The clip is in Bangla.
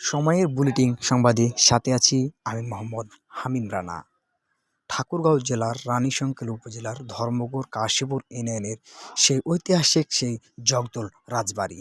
সময়ের বুলেটিন সংবাদে সাথে আছি আমি মোহাম্মদ হামিম রানা। ঠাকুরগাঁও জেলার রানীশঙ্কেল উপজেলার ধর্মগড় কাশীপুর ইউনিয়নের সেই ঐতিহাসিক সেই জগদল রাজবাড়ি।